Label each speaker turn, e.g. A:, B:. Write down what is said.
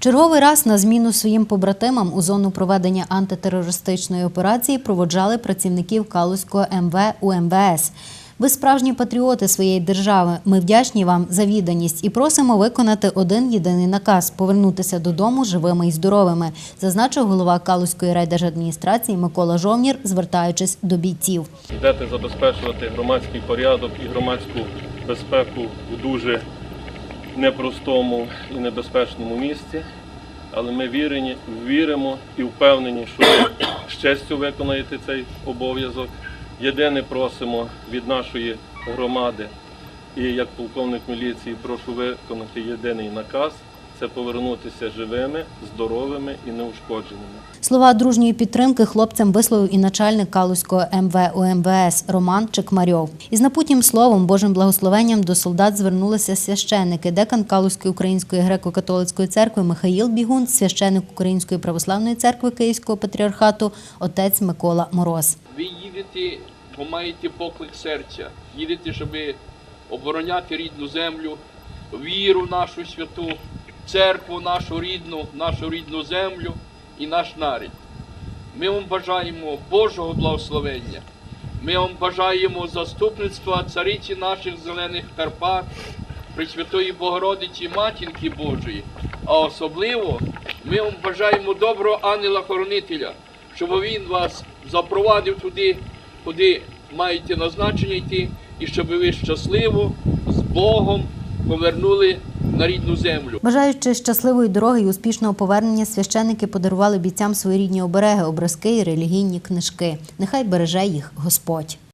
A: Черговий раз на зміну своїм побратимам у зону проведення антитерористичної операції проводжали працівників Калузького МВ у МВС. Ви справжні патріоти своєї держави. Ми вдячні вам за відданість і просимо виконати один єдиний наказ повернутися додому живими і здоровими, зазначив голова Калузької райдержадміністрації Микола Жовнір, звертаючись до бійців.
B: йдете забезпечувати громадський порядок і громадську безпеку у дуже непростому і небезпечному місці. Але ми вірені, віримо і впевнені, що ви з честю виконаєте цей обов'язок. Єдине просимо від нашої громади і як полковник міліції прошу виконати єдиний наказ це повернутися живими, здоровими і неушкодженими.
A: Слова дружньої підтримки хлопцям висловив і начальник Калузького МВ УМВС Роман Чекмарьов. Із напутнім словом, Божим благословенням до солдат звернулися священники, декан Калузької української греко-католицької церкви Михаїл Бігун, священик Української православної церкви Київського патріархату, отець Микола Мороз.
C: Ви їдете, бо маєте поклик серця. Їдете, щоб обороняти рідну землю, віру нашу святу, церкву нашу рідну, нашу рідну землю і наш нарід. Ми вам бажаємо Божого благословення. Ми вам бажаємо заступництва цариці наших зелених Карпат, Пресвятої Богородиці Матінки Божої. А особливо ми вам бажаємо доброго ангела-хоронителя, щоб він вас запровадив туди, куди маєте назначення йти, і щоб ви щасливо з Богом повернули на рідну землю.
A: Бажаючи щасливої дороги і успішного повернення, священники подарували бійцям свої рідні обереги, образки і релігійні книжки. Нехай береже їх Господь.